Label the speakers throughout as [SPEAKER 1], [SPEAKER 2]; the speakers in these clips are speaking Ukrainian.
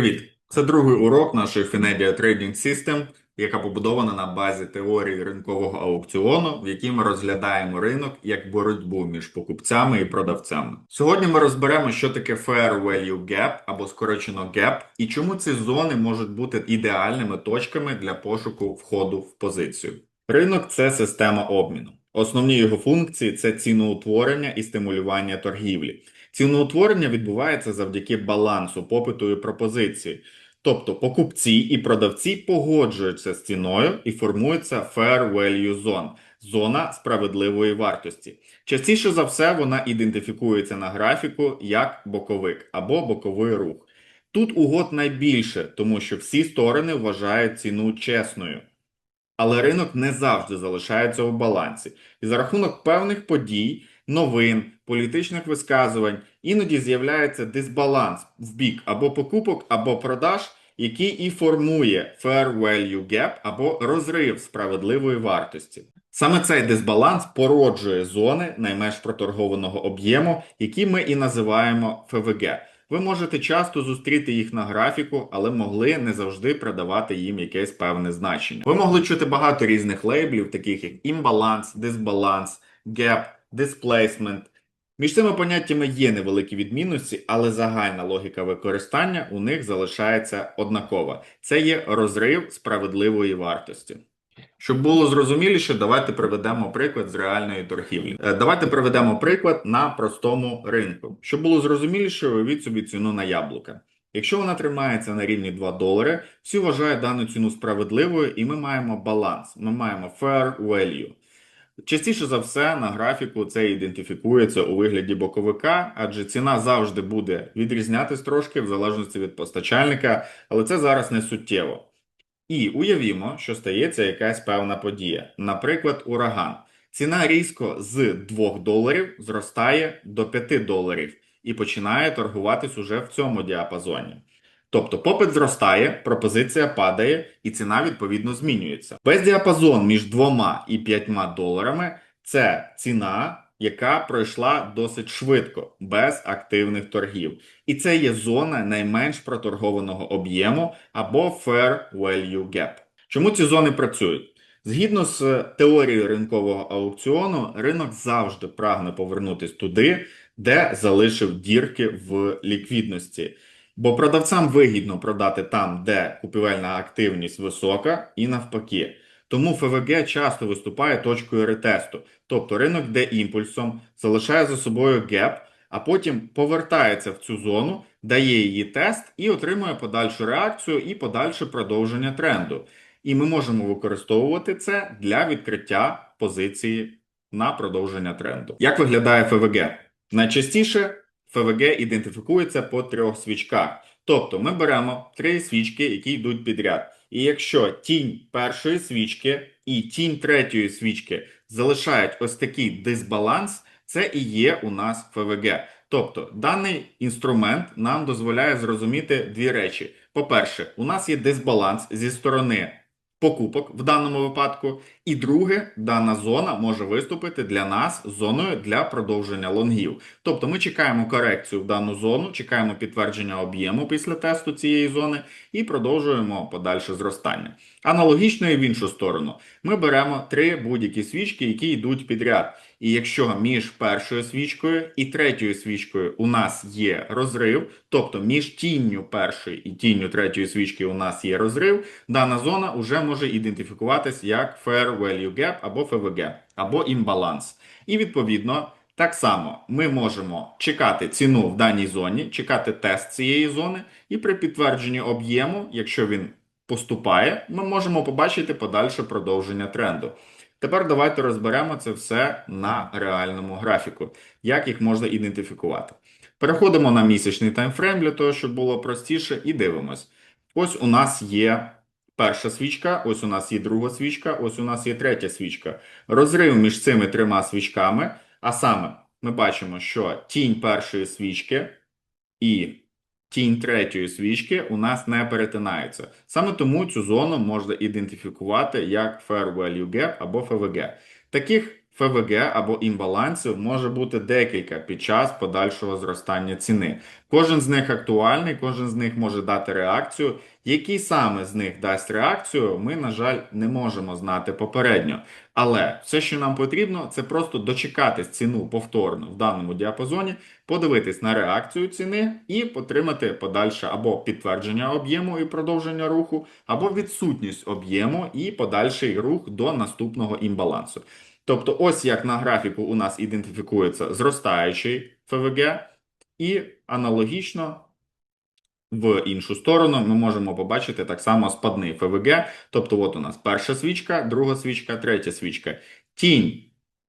[SPEAKER 1] Привіт! Це другий урок нашої Finedia Trading System, яка побудована на базі теорії ринкового аукціону, в якій ми розглядаємо ринок як боротьбу між покупцями і продавцями. Сьогодні ми розберемо, що таке Fair Value Gap або скорочено Gap, і чому ці зони можуть бути ідеальними точками для пошуку входу в позицію. Ринок це система обміну. Основні його функції це ціноутворення і стимулювання торгівлі. Ціноутворення відбувається завдяки балансу попиту і пропозиції. Тобто покупці і продавці погоджуються з ціною і формується fair value zone – зона справедливої вартості. Частіше за все вона ідентифікується на графіку як боковик або боковий рух. Тут угод найбільше, тому що всі сторони вважають ціну чесною. Але ринок не завжди залишається у балансі, і за рахунок певних подій, новин, політичних висказувань іноді з'являється дисбаланс в бік або покупок, або продаж, який і формує fair value gap або розрив справедливої вартості. Саме цей дисбаланс породжує зони найменш проторгованого об'єму, які ми і називаємо ФВГ. Ви можете часто зустріти їх на графіку, але могли не завжди придавати їм якесь певне значення. Ви могли чути багато різних лейблів, таких як імбаланс, дисбаланс, gap, displacement. Між цими поняттями є невеликі відмінності, але загальна логіка використання у них залишається однакова. Це є розрив справедливої вартості. Щоб було зрозуміліше, давайте приведемо приклад з реальної торгівлі. Е, Давайте приведемо приклад на простому ринку. Щоб було зрозуміліше, уявіть собі ціну на яблука. Якщо вона тримається на рівні 2 долари, всі вважають дану ціну справедливою, і ми маємо баланс. Ми маємо fair value. Частіше за все на графіку це ідентифікується у вигляді боковика, адже ціна завжди буде відрізнятись трошки в залежності від постачальника, але це зараз не суттєво. І уявімо, що стається якась певна подія, наприклад, ураган. Ціна різко з 2 доларів зростає до 5 доларів і починає торгуватись уже в цьому діапазоні. Тобто попит зростає, пропозиція падає і ціна відповідно змінюється. Весь діапазон між 2 і 5 доларами це ціна, яка пройшла досить швидко, без активних торгів. І це є зона найменш проторгованого об'єму або fair value gap. Чому ці зони працюють? Згідно з теорією ринкового аукціону, ринок завжди прагне повернутися туди, де залишив дірки в ліквідності. Бо продавцям вигідно продати там, де купівельна активність висока, і навпаки. Тому ФВГ часто виступає точкою ретесту, тобто ринок де імпульсом залишає за собою геп, а потім повертається в цю зону, дає її тест і отримує подальшу реакцію і подальше продовження тренду. І ми можемо використовувати це для відкриття позиції на продовження тренду. Як виглядає ФВГ? Найчастіше ФВГ ідентифікується по трьох свічках. Тобто ми беремо три свічки, які йдуть підряд. І якщо тінь першої свічки і тінь третьої свічки залишають ось такий дисбаланс, це і є у нас ФВГ. Тобто даний інструмент нам дозволяє зрозуміти дві речі. По-перше, у нас є дисбаланс зі сторони покупок в даному випадку. І друге, дана зона може виступити для нас зоною для продовження лонгів. Тобто ми чекаємо корекцію в дану зону, чекаємо підтвердження об'єму після тесту цієї зони і продовжуємо подальше зростання. Аналогічно і в іншу сторону, ми беремо три будь-які свічки, які йдуть підряд. І якщо між першою свічкою і третьою свічкою у нас є розрив, тобто між тінню першої і тінню третьої свічки у нас є розрив, дана зона вже може ідентифікуватись як Fair Value Gap або FVG, або імбаланс. І відповідно. Так само ми можемо чекати ціну в даній зоні, чекати тест цієї зони, і при підтвердженні об'єму, якщо він поступає, ми можемо побачити подальше продовження тренду. Тепер давайте розберемо це все на реальному графіку, як їх можна ідентифікувати. Переходимо на місячний таймфрейм для того, щоб було простіше, і дивимось. Ось у нас є перша свічка, ось у нас є друга свічка, ось у нас є третя свічка. Розрив між цими трьома свічками, а саме ми бачимо, що тінь першої свічки і тінь третьої свічки у нас не перетинаються. Саме тому цю зону можна ідентифікувати як Fair Value Gap або FVG. Таких ФВГ або імбалансів може бути декілька під час подальшого зростання ціни. Кожен з них актуальний, кожен з них може дати реакцію. Який саме з них дасть реакцію, ми, на жаль, не можемо знати попередньо. Але все, що нам потрібно, це просто дочекатись ціну повторно в даному діапазоні, подивитись на реакцію ціни і отримати подальше або підтвердження об'єму і продовження руху, або відсутність об'єму і подальший рух до наступного імбалансу. Тобто, ось як на графіку у нас ідентифікується зростаючий ФВГ, і аналогічно в іншу сторону ми можемо побачити так само спадний ФВГ. Тобто, от у нас перша свічка, друга свічка, третя свічка. Тінь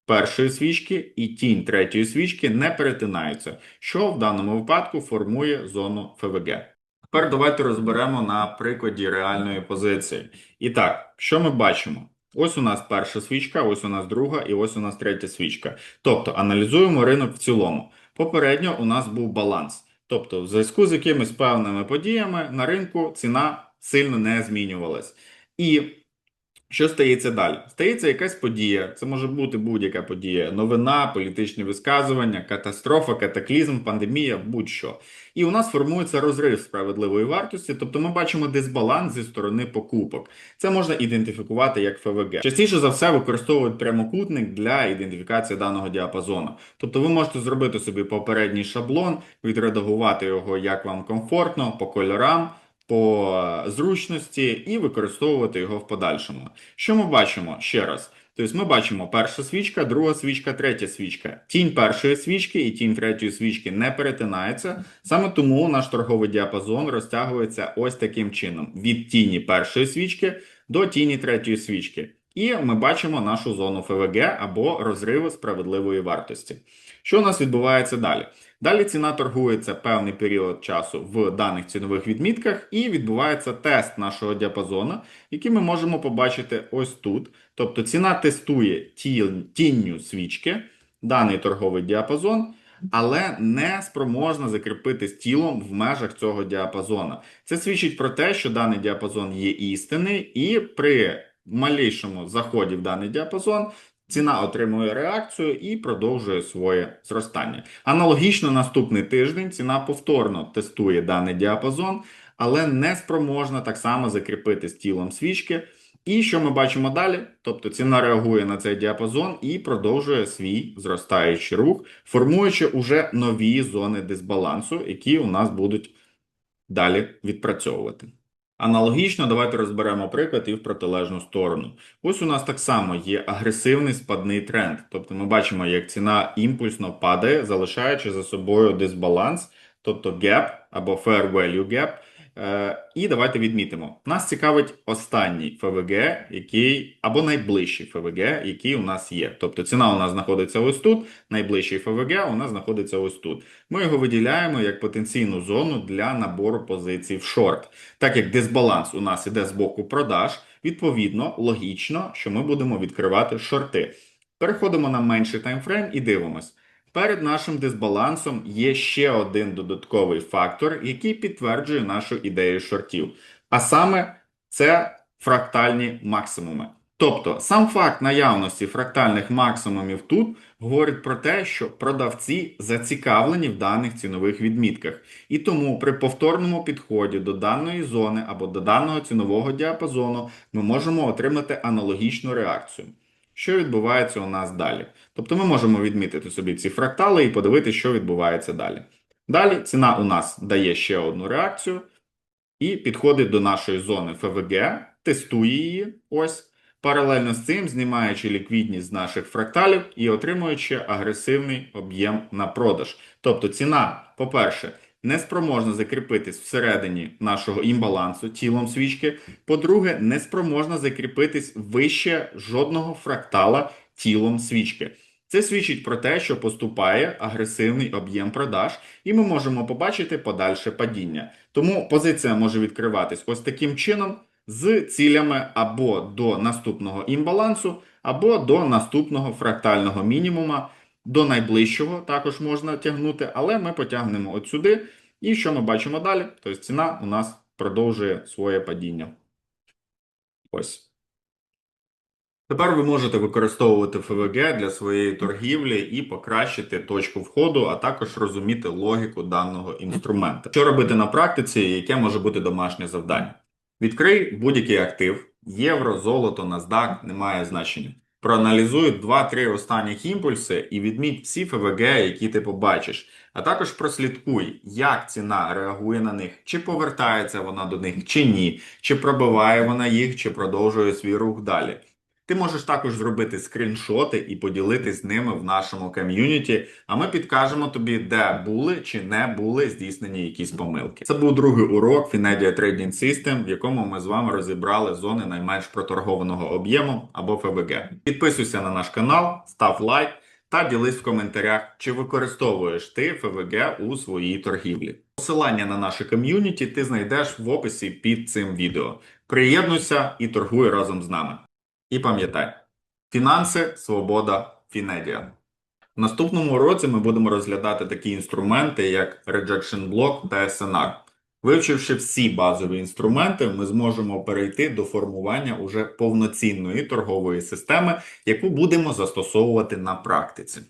[SPEAKER 1] першої свічки і тінь третьої свічки не перетинаються, що в даному випадку формує зону ФВГ. Тепер давайте розберемо на прикладі реальної позиції. І так, що ми бачимо? Ось у нас перша свічка, ось у нас друга і ось у нас третя свічка. Тобто аналізуємо ринок в цілому. Попередньо у нас був баланс. Тобто, в зв'язку з якимись певними подіями на ринку ціна сильно не змінювалась. І що стається далі? Стається якась подія, це може бути будь-яка подія: новина, політичні висказування, катастрофа, катаклізм, пандемія, будь-що. І у нас формується розрив справедливої вартості, тобто ми бачимо дисбаланс зі сторони покупок. Це можна ідентифікувати як ФВГ. Частіше за все використовують прямокутник для ідентифікації даного діапазону. Тобто ви можете зробити собі попередній шаблон, відредагувати його як вам комфортно, по кольорам по зручності і використовувати його в подальшому. Що ми бачимо ще раз? Тобто ми бачимо перша свічка, друга свічка, третя свічка. Тінь першої свічки і тінь третьої свічки не перетинаються. Саме тому наш торговий діапазон розтягується ось таким чином: від тіні першої свічки до тіні третьої свічки. І ми бачимо нашу зону ФВГ або розриву справедливої вартості. Що у нас відбувається далі? Далі ціна торгується певний період часу в даних цінових відмітках, і відбувається тест нашого діапазону, який ми можемо побачити ось тут. Тобто ціна тестує тінню свічки, даний торговий діапазон. Але не спроможна закріпитись тілом в межах цього діапазону. Це свідчить про те, що даний діапазон є істинний, і при малейшому заході в даний діапазон Ціна отримує реакцію і продовжує своє зростання. Аналогічно, наступний тиждень ціна повторно тестує даний діапазон, але не спроможна так само закріпити з тілом свічки. І що ми бачимо далі? Тобто ціна реагує на цей діапазон і продовжує свій зростаючий рух, формуючи уже нові зони дисбалансу, які у нас будуть далі відпрацьовувати. Аналогічно, давайте розберемо приклад і в протилежну сторону. Ось у нас так само є агресивний спадний тренд. Тобто ми бачимо, як ціна імпульсно падає, залишаючи за собою дисбаланс, тобто gap або fair value gap, і давайте відмітимо. Нас цікавить останній ФВГ, який або найближчий ФВГ, який у нас є. Тобто ціна у нас знаходиться ось тут, найближчий ФВГ у нас знаходиться ось тут. Ми його виділяємо як потенційну зону для набору позицій в шорт. Так як дисбаланс у нас іде з боку продаж, відповідно, логічно, що ми будемо відкривати шорти. Переходимо на менший таймфрейм і дивимось. Перед нашим дисбалансом є ще один додатковий фактор, який підтверджує нашу ідею шортів. А саме це фрактальні максимуми. Тобто, сам факт наявності фрактальних максимумів тут говорить про те, що продавці зацікавлені в даних цінових відмітках. І тому при повторному підході до даної зони або до даного цінового діапазону ми можемо отримати аналогічну реакцію що відбувається у нас далі. Тобто ми можемо відмітити собі ці фрактали і подивитися, що відбувається далі. Далі ціна у нас дає ще одну реакцію і підходить до нашої зони ФВГ, тестує її ось. Паралельно з цим знімаючи ліквідність з наших фракталів і отримуючи агресивний об'єм на продаж. Тобто ціна, по-перше, не спроможна закріпитись всередині нашого імбалансу тілом свічки. По-друге, не спроможна закріпитись вище жодного фрактала тілом свічки. Це свідчить про те, що поступає агресивний об'єм продаж, і ми можемо побачити подальше падіння. Тому позиція може відкриватись ось таким чином з цілями або до наступного імбалансу, або до наступного фрактального мінімума. До найближчого також можна тягнути, але ми потягнемо от сюди. І що ми бачимо далі? Тобто ціна у нас продовжує своє падіння. Ось. Тепер ви можете використовувати ФВГ для своєї торгівлі і покращити точку входу, а також розуміти логіку даного інструмента. Що робити на практиці, яке може бути домашнє завдання? Відкрий будь-який актив, євро, золото, NASDAQ, немає значення. Проаналізуй 2-3 останніх імпульси і відміть всі ФВГ, які ти побачиш. А також прослідкуй, як ціна реагує на них, чи повертається вона до них, чи ні, чи пробиває вона їх, чи продовжує свій рух далі. Ти можеш також зробити скріншоти і поділитись ними в нашому ком'юніті, а ми підкажемо тобі, де були чи не були здійснені якісь помилки. Це був другий урок Finedia Trading System, в якому ми з вами розібрали зони найменш проторгованого об'єму або ФВГ. Підписуйся на наш канал, став лайк та ділись в коментарях, чи використовуєш ти ФВГ у своїй торгівлі. Посилання на наше ком'юніті ти знайдеш в описі під цим відео. Приєднуйся і торгуй разом з нами. І пам'ятай, фінанси, свобода, Фінедіа. В наступному році ми будемо розглядати такі інструменти, як Rejection Block та SNR. Вивчивши всі базові інструменти, ми зможемо перейти до формування уже повноцінної торгової системи, яку будемо застосовувати на практиці.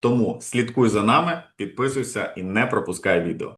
[SPEAKER 1] Тому слідкуй за нами, підписуйся і не пропускай відео.